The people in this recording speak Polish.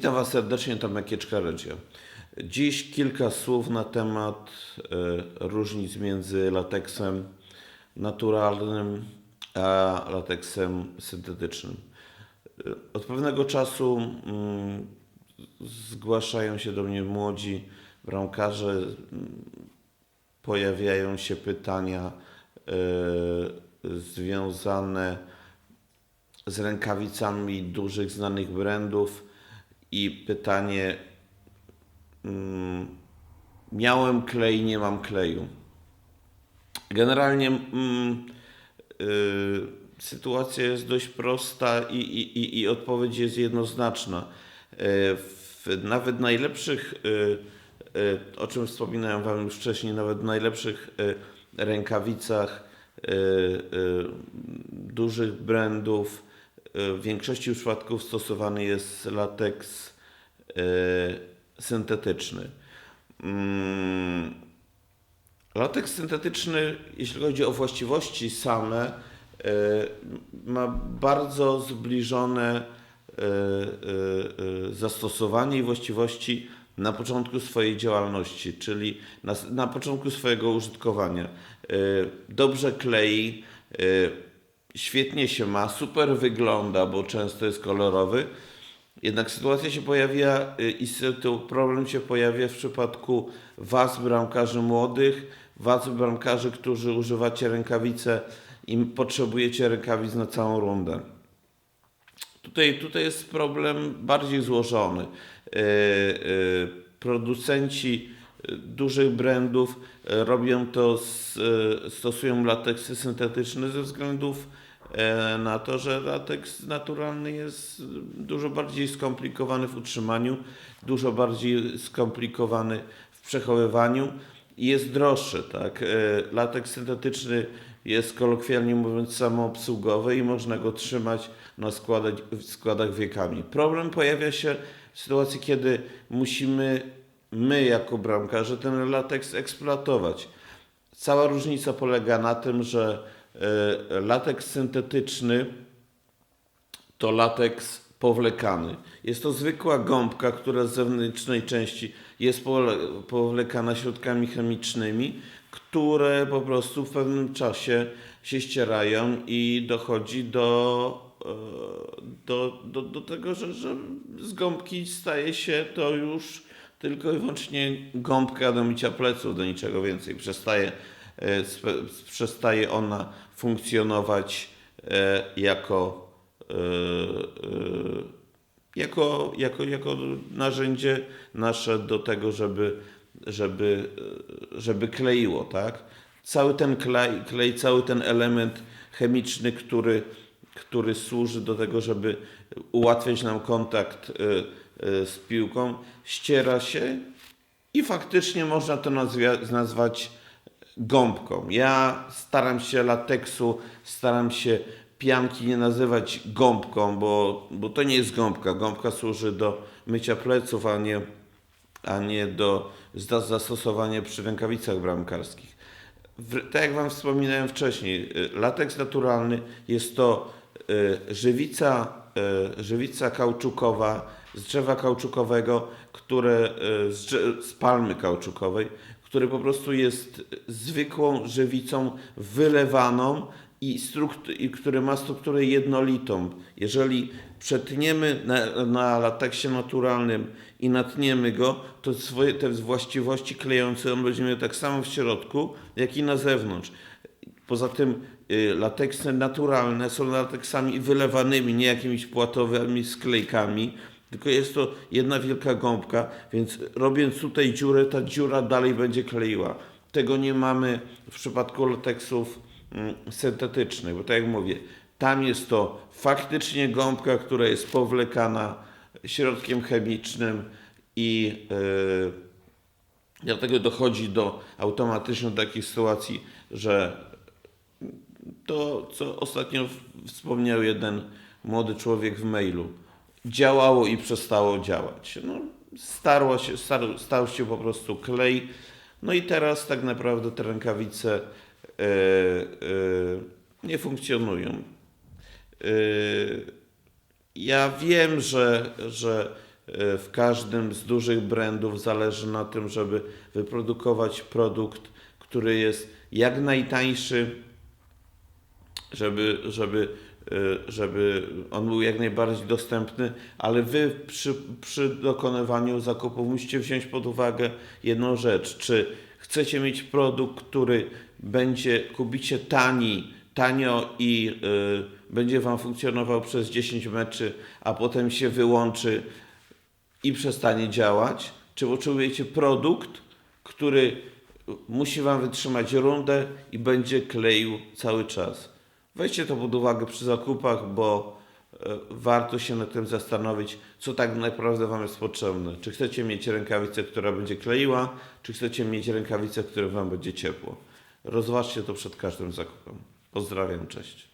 Witam Was serdecznie, Tomek Kieczka-Reggio. Dziś kilka słów na temat e, różnic między lateksem naturalnym a lateksem syntetycznym. E, Od pewnego czasu mm, zgłaszają się do mnie młodzi bramkarze, mm, pojawiają się pytania e, związane z rękawicami dużych znanych brandów i pytanie mm, miałem klej, nie mam kleju. Generalnie mm, y, sytuacja jest dość prosta i, i, i, odpowiedź jest jednoznaczna. Y, w nawet najlepszych, y, o czym wspominałem Wam już wcześniej, nawet w najlepszych rękawicach dużych brandów w większości przypadków stosowany jest lateks y, syntetyczny. Mm, Lateks syntetyczny, jeśli chodzi o właściwości same, e, ma bardzo zbliżone e, e, e, zastosowanie i właściwości na początku swojej działalności, czyli na, na początku swojego użytkowania. E, Dobrze klei, e, świetnie się ma, super wygląda, bo często jest kolorowy. Jednak sytuacja się pojawia y, i problem się pojawia w przypadku Was, bramkarzy młodych, Was, bramkarzy, którzy używacie rękawice i potrzebujecie rękawic na całą rundę. Tutaj, tutaj jest problem bardziej złożony. Yy, yy, Producenci dużych brandów yy, robią to, z, yy, stosują lateksy syntetyczne ze względów e, na to, że lateks naturalny jest dużo bardziej skomplikowany w utrzymaniu, dużo bardziej skomplikowany w przechowywaniu i jest droższy. Tak? E, Lateks syntetyczny jest kolokwialnie mówiąc samoobsługowy i można go trzymać na składach, składach wiekami. Problem pojawia się w sytuacji, kiedy musimy my jako bramkarze ten lateks eksploatować. Cała różnica polega na tym, że e, lateks syntetyczny to lateks powlekany. Jest to zwykła gąbka, która z zewnętrznej części jest powlekana środkami chemicznymi, które po prostu w pewnym czasie się ścierają i dochodzi do, e, do, do, do tego, że, że z gąbki staje się to już tylko i wyłącznie gąbka do mycia pleców, do niczego więcej. Przestaje, e, przestaje ona funkcjonować e, jako e, jako, jako, jako narzędzie nasze do tego, żeby, żeby, żeby kleiło, tak? Cały ten klej, klej, cały ten element chemiczny, który, który służy do tego, żeby ułatwiać nam kontakt z piłką, ściera się i faktycznie można to nazwać gąbką. Ja staram się lateksu, staram się pianki nie nazywać gąbką, bo, bo to nie jest gąbka. Gąbka służy do mycia pleców, a nie, a nie do zastosowania przy rękawicach bramkarskich. Tak jak Wam wspominałem wcześniej, y, lateks naturalny jest to y, żywica, y, żywica kauczukowa z drzewa kauczukowego, które, y, z, z palmy kauczukowej, który po prostu jest zwykłą żywicą wylewaną i, i który ma strukturę jednolitą. Jeżeli przetniemy na, na lateksie naturalnym i natniemy go, to swoje te właściwości klejące on będzie miał tak samo w środku, jak i na zewnątrz. Poza tym y, lateksy naturalne są lateksami wylewanymi, nie jakimiś płatowymi sklejkami, tylko jest to jedna wielka gąbka, więc robiąc tutaj dziurę, ta dziura dalej będzie kleiła. Tego nie mamy w przypadku lateksów mm, syntetycznych, bo tak jak mówię, tam jest to faktycznie gąbka, która jest powlekana środkiem chemicznym i yy, Dlatego dochodzi do automatycznie do takich sytuacji, że to, co ostatnio wspomniał jeden młody człowiek w mailu, działało i przestało działać. No, starło się, star, stał się po prostu klej. No i teraz tak naprawdę te rękawice e, e, nie funkcjonują. E, ja wiem, że, że w każdym z dużych brandów zależy na tym, żeby wyprodukować produkt, który jest jak najtańszy, żeby, żeby, żeby on był jak najbardziej dostępny, ale wy przy, przy dokonywaniu zakupu musicie wziąć pod uwagę jedną rzecz, czy chcecie mieć produkt, który będzie, kupicie tani, tanio i y, będzie Wam funkcjonował przez 10 meczy, a potem się wyłączy i przestanie działać, czy potrzebujecie produkt, który musi Wam wytrzymać rundę i będzie kleił cały czas. Weźcie to pod uwagę przy zakupach, bo e, warto się nad tym zastanowić, co tak naprawdę Wam jest potrzebne. Czy chcecie mieć rękawicę, która będzie kleiła, czy chcecie mieć rękawicę, która Wam będzie ciepło. Rozważcie to przed każdym zakupem. Pozdrawiam, cześć.